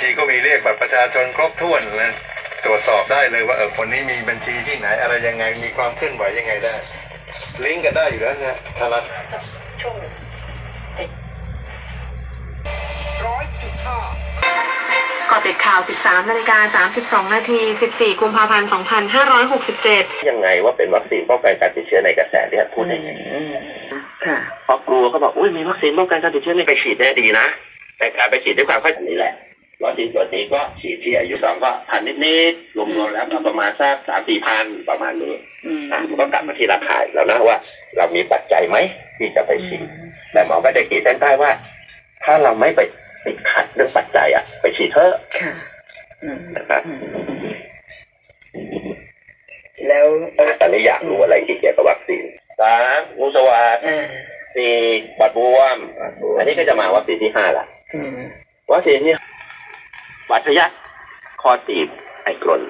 ชีก็มีเรียกบัตรประชาชนครบถ้วนนะตรวจสอบได้เลยว่าเออคนนี้มีบัญชีที่ไหนอะไรยังไงมีความเคลื่อนไหวยังไงได้ ลิงก์กันได้อยู่แล้วนะทารัฐช่วงร้อยจุดห้าก่อติดข่าว 13นาฬิกา32 นาที 14 กุมภาพันธ์ 2567 ยังไงว่าเป็นวัคซีนป้องกันการติดเชื้อในกระแสเลือดพูดได้ไงค่ะเพราะกลัวก็บอก อุ้ยมีวัคซีนป้องกันการติดเชื้อนี่ไปฉีดได้ดีนะ แต่การไปฉีดด้วยความเข้าใจนี่แหละ วัคซีนตัวนี้ก็ฉีดที่อายุสองก็พันนิดๆรวมๆแล้วก็ประมาณสักสามสี่พันประมาณนี้อะมันก็กลับมาที่ราคาอีกแล้วนะว่า เรามีปัจจัยไหมที่จะไปฉีดแต่หมอก็จะขีดเส้นใต้ว่า ถ้าเราไม่ไปติดขัดเรื่องปัจจัยอะ ไปฉีดเถอะค่ะอืมนะครับแล้วตอนนี้อยากรู้อะไรที่เกี่ยวกับวัคซีนสามงูสวัสดอ่าสี่บัดบวม อันนี้ก็จะมาวัคซีนที่ห้าละอืมวัคซีนที่ บาดทะยักคอตีบไอกรน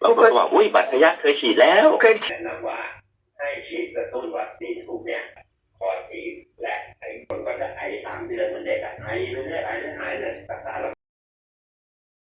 เราก็บอกอุ้ยบาดทะยักเคยฉีดแล้วแนะนำว่าให้ฉีดกระตุ้นวัคซีนกลุ่มเนี้ยคอตีบและไอกรนก็จะไอสามเดือนมันเด็กไอเรื่อยๆไอหายเลยรักษาแล้ว